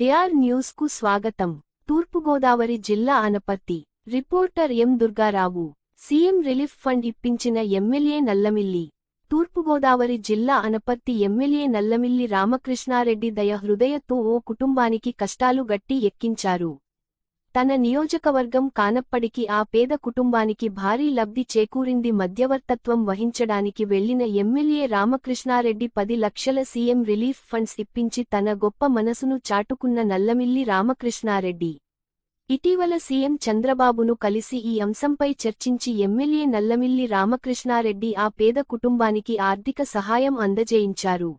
DR న్యూస్కు స్వాగతం. తూర్పుగోదావరి జిల్లా Anaparthi. Reporter M Durga Rao. CM relief fund ఇప్పించిన ఎమ్మెల్యే నల్లమిల్లి. తూర్పుగోదావరి జిల్లా అనపర్తి ఎమ్మెల్యే నల్లమిల్లి రామకృష్ణారెడ్డి దయ హృదయతో ఓ కుటుంబానికి కష్టాలు గట్టి ఎక్కించారు. తన నియోజకవర్గం కానప్పటికీ ఆ పేద కుటుంబానికి భారీ లబ్ధి చేకూరింది మధ్యవర్తత్వం వహించడానికి వెళ్ళిన ఎమ్మెల్యే రామకృష్ణారెడ్డి పది లక్షల సీఎం రిలీఫ్ ఫండ్స్ ఇప్పించి తన గొప్ప మనసును చాటుకున్న నల్లమిల్లి రామకృష్ణారెడ్డి. ఇటీవల సీఎం చంద్రబాబును కలిసి ఈ అంశంపై చర్చించి ఎమ్మెల్యే నల్లమిల్లి రామకృష్ణారెడ్డి ఆ పేద కుటుంబానికి ఆర్థిక సహాయం అందజేయించారు.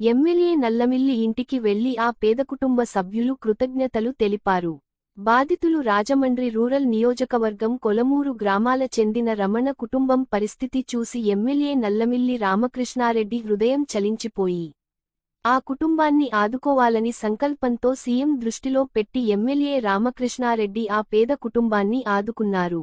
ఎమ్మెల్యే నల్లమిల్లి ఇంటికి వెళ్ళి ఆ పేద కుటుంబ సభ్యులు కృతజ్ఞతలు తెలిపారు. బాధితులు రాజమండ్రి రూరల్ నియోజకవర్గం కొలమూరు గ్రామాల చెందిన రమణ కుటుంబం పరిస్థితి చూసి ఎమ్మెల్యే నల్లమిల్లి రామకృష్ణారెడ్డి హృదయం చలించిపోయి. ఆ కుటుంబాన్ని ఆదుకోవాలని సంకల్పంతో సీఎం దృష్టిలో పెట్టి ఎమ్మెల్యే రామకృష్ణారెడ్డి ఆ పేద కుటుంబాన్ని ఆదుకున్నారు.